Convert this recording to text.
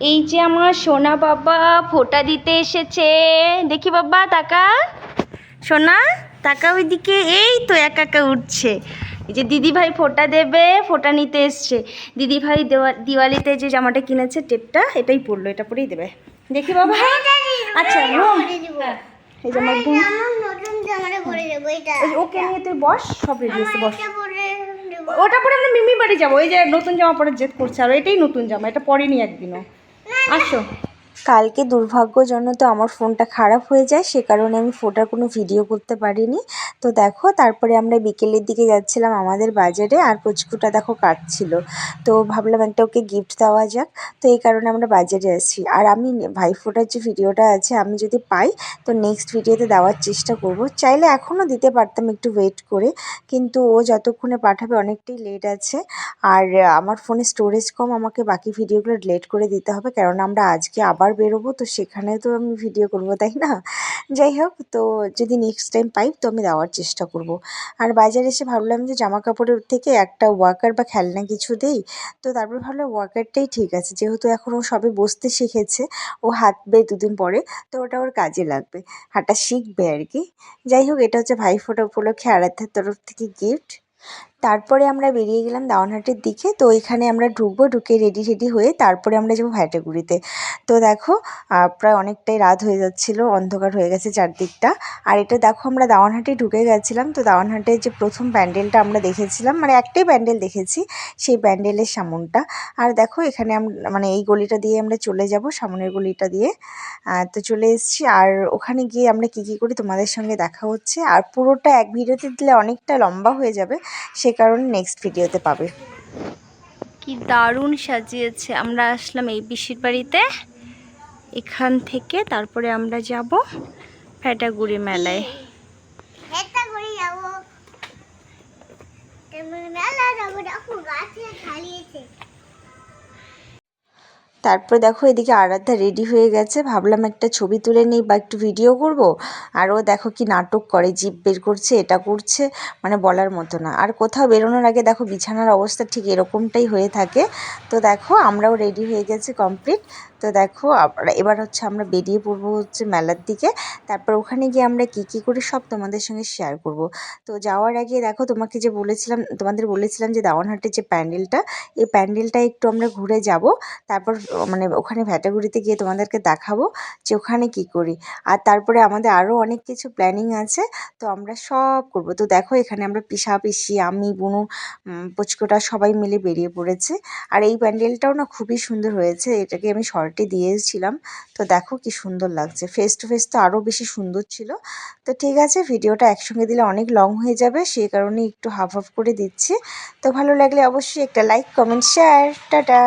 এই যে আমার সোনা বাবা ফোঁটা দিতে এসেছে। দেখি বাবা তাকা। সোনা তাকা ওইদিকে। এই তো একা একা উঠছে। এই যে দিদি ভাই ফোঁটা দেবে ফোঁটা নিতে এসছে। দিদি ভাই দেওয়া দিওয়ালিতে যে জামাটা কিনেছে টেপটা এটাই পরলো এটা পরেই দেবে। দেখি বাবা। আচ্ছা রুম। এই যে আমার ওকে নিয়ে তুই বস সব রেডি আছে বস। ওটা পরে আমরা মিমি বাড়ি যাব। এই যে নতুন জামা পরে জেদ করছে আর এটাই নতুন জামা এটা পরেনি একদিনও। আসো। কালকে দুর্ভাগ্যজনত আমার ফোনটা খারাপ হয়ে যায়, সে কারণে আমি ফোটার কোনো ভিডিও করতে পারিনি। তো দেখো, তারপরে আমরা বিকেলের দিকে যাচ্ছিলাম আমাদের বাজারে, আর পুচকুটা দেখো কাটছিল। তো ভাবলাম একটা ওকে গিফট দেওয়া যাক। তো এই কারণে আমরা বাজারে আসছি আর আমি ভাই ফোটার যে ভিডিওটা আছে, আমি যদি পাই, তো নেক্সট ভিডিওতে দেওয়ার চেষ্টা করব। চাইলে এখনও দিতে পারতাম একটু ওয়েট করে, কিন্তু ও যতক্ষণে পাঠাবে অনেকটাই লেট আছে। আর আমার ফোনে স্টোরেজ কম, আমাকে বাকি ভিডিওগুলো ডিলিট করে দিতে হবে কারণ আমরা আজকে আবার বেরোবো, তো সেখানে তো আমি ভিডিও করব, তাই না? যাই হোক, তো যদি নেক্সট টাইম পাই, তো আমি দেওয়ার চেষ্টা করব। আর বাজারে এসে ভাবলাম যে জামা কাপড়ের থেকে একটা ওয়াকার বা খেলনা কিছু দেই, তো তারপর ভাবলাম ওয়াকারটাই ঠিক আছে। যেহেতু এখন ও সবে বসতে শিখেছে, ও হাঁটবে দুদিন পরে, তো ওটা ওর কাজে লাগবে। হাঁটা শিখবে আর কি। যাই হোক, এটা হচ্ছে ভাইফোঁটা উপলক্ষে আরাধ্যার তরফ থেকে গিফট তারপরে আমরা বেরিয়ে গেলাম দাওয়ানহাটের দিকে। তো এখানে আমরা ঢুকবো, ঢুকে রেডি রেডি হয়ে তারপরে আমরা যাব ভাইটাগুড়িতে। তো দেখো প্রায় অনেকটাই রাত হয়ে যাচ্ছিল, অন্ধকার হয়ে গেছে চারদিকটা। আর এটা দেখো, আমরা দাওয়ানহাটে ঢুকে গেছিলাম। তো দাওয়ানহাটের যে প্রথম প্যান্ডেলটা আমরা দেখেছিলাম মানে একটাই প্যান্ডেল দেখেছি, সেই প্যান্ডেলের সামনটা। আর দেখো, এখানে মানে এই গলিটা দিয়ে আমরা চলে যাব, সামনের গলিটা দিয়ে। তো চলে এসেছি। আর ওখানে গিয়ে আমরা কী কী করি তোমাদের সঙ্গে দেখা হচ্ছে। আর পুরোটা এক ভিডিওতে দিলে অনেকটা লম্বা হয়ে যাবে সে কারণে নেক্সট ভিডিওতে পাবে। কি দারুণ সাজিয়েছে। আমরা আসলাম এই পিসির বাড়িতে। এখান থেকে তারপরে আমরা যাব ফ্যাটাগুড়ি মেলায়। মেলা যাব। দেখো গাছে খালিয়েছে তারপরে দেখো এদিকে আরাধ্যা রেডি হয়ে গেছে। ভাবলাম একটা ছবি তুলে নিই বা একটু ভিডিও করব। আর ও দেখো কি নাটক করে জিপ বের করছে, এটা করছে মানে বলার মতো না। আর কোথাও বেরোনোর আগে দেখো বিছানার অবস্থা ঠিক এরকমটাই হয়ে থাকে। তো দেখো আমরাও রেডি হয়ে গেছি কমপ্লিট তো দেখো এবার হচ্ছে আমরা বেরিয়ে পড়ব হচ্ছে মেলার দিকে। তারপর ওখানে গিয়ে আমরা কি কি করি সব তোমাদের সঙ্গে শেয়ার করব। তো যাওয়ার আগে দেখো, তোমাকে যে বলেছিলাম, তোমাদের বলেছিলাম যে দাওয়ানহাটের যে প্যান্ডেলটা, এই প্যান্ডেলটা একটু আমরা ঘুরে যাব। তারপর মানে ওখানে ভ্যাটাগুড়িতে গিয়ে তোমাদেরকে দেখাবো যে ওখানে কি করি। আর তারপরে আমাদের আরও অনেক কিছু প্ল্যানিং আছে, তো আমরা সব করব। তো দেখো, এখানে আমরা পিসা, পিসি, আমি, বুনু পুচকোটা সবাই মিলে বেরিয়ে পড়েছে। আর এই প্যান্ডেলটাও না খুবই সুন্দর হয়েছে, এটাকে আমি শর্টে দিয়েছিলাম। তো দেখো কি সুন্দর লাগছে। ফেস টু ফেস তো আরও বেশি সুন্দর ছিল। তো ঠিক আছে, ভিডিওটা একসঙ্গে দিলে অনেক লং হয়ে যাবে সেই কারণে একটু হাফ হাফ করে দিচ্ছি। তো ভালো লাগলে অবশ্যই একটা লাইক কমেন্ট শেয়ার টাটা!